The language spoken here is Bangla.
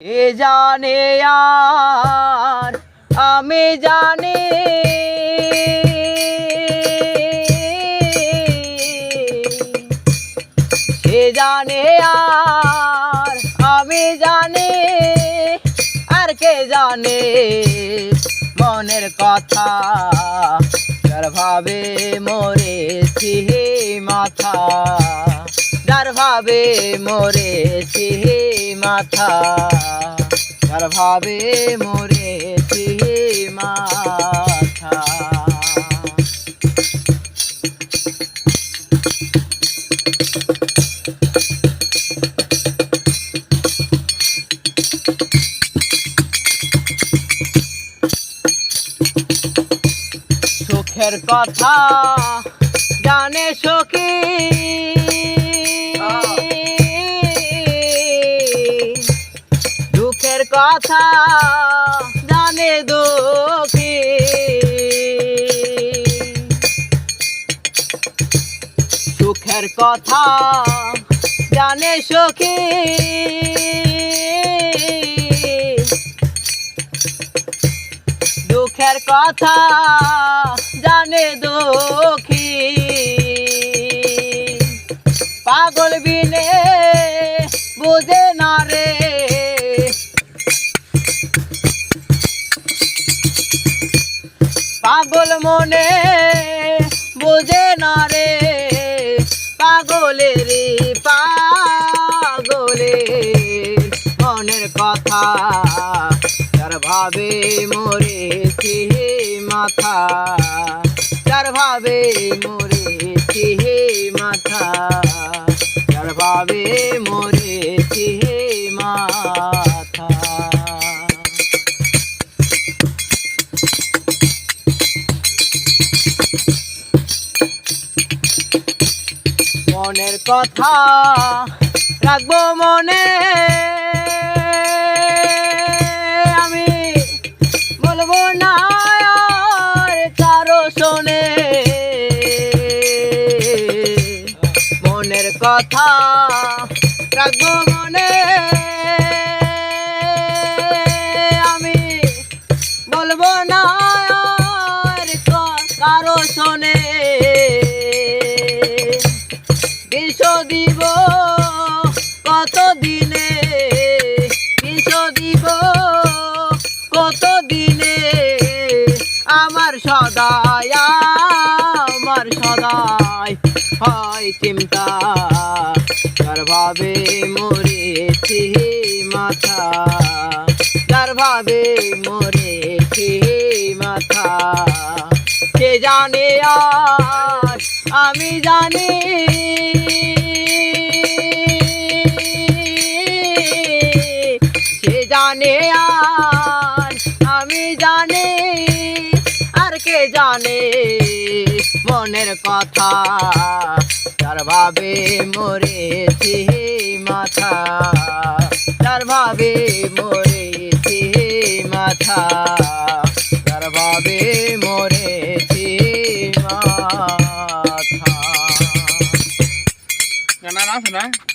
এ জানে আর, আমি জানি। সে জানে আর, আমি জানি। আর কে জানে মনের কথা? যার ভাবে মরেছি মাথা, যার ভাবে মরেছি মাথা। যার ভাবে মরেছি মাথা। সুখের কথা জানে সখী। কথা জানে দুঃখী। সুখের কথা জানে সখী। দুঃখের কথা জানে দুঃখী। পাগল বিনে পাগল মনে বুঝে না রে, পাগলের পাগলে মনের কথা। যার ভাবে মরেছি মাথা, যার ভাবে মরেছি মাথা, যার ভাবে মরেছি মনের কথা রাখব মনে। আমি বলব না কারও শোনে। মনের কথা রাখব মনে। আমি বলব না কারও শোনে। বিষ দিব? কত দিনে বিষ দিব? কত দিনে আমার সদায় আমার সদায় হয় চিন্তা। তার ভাবে মরেছি মাথা তার ভাবে মরেছি মাথা, কে জানে আর আমি জানি জানে আর, আমি জানি, আর কে জানে মনের কথা। তার ভাবে মরেছি মাথা তার ভাবে মরেছি মাথা তার ভাবে মরেছি মাথা। না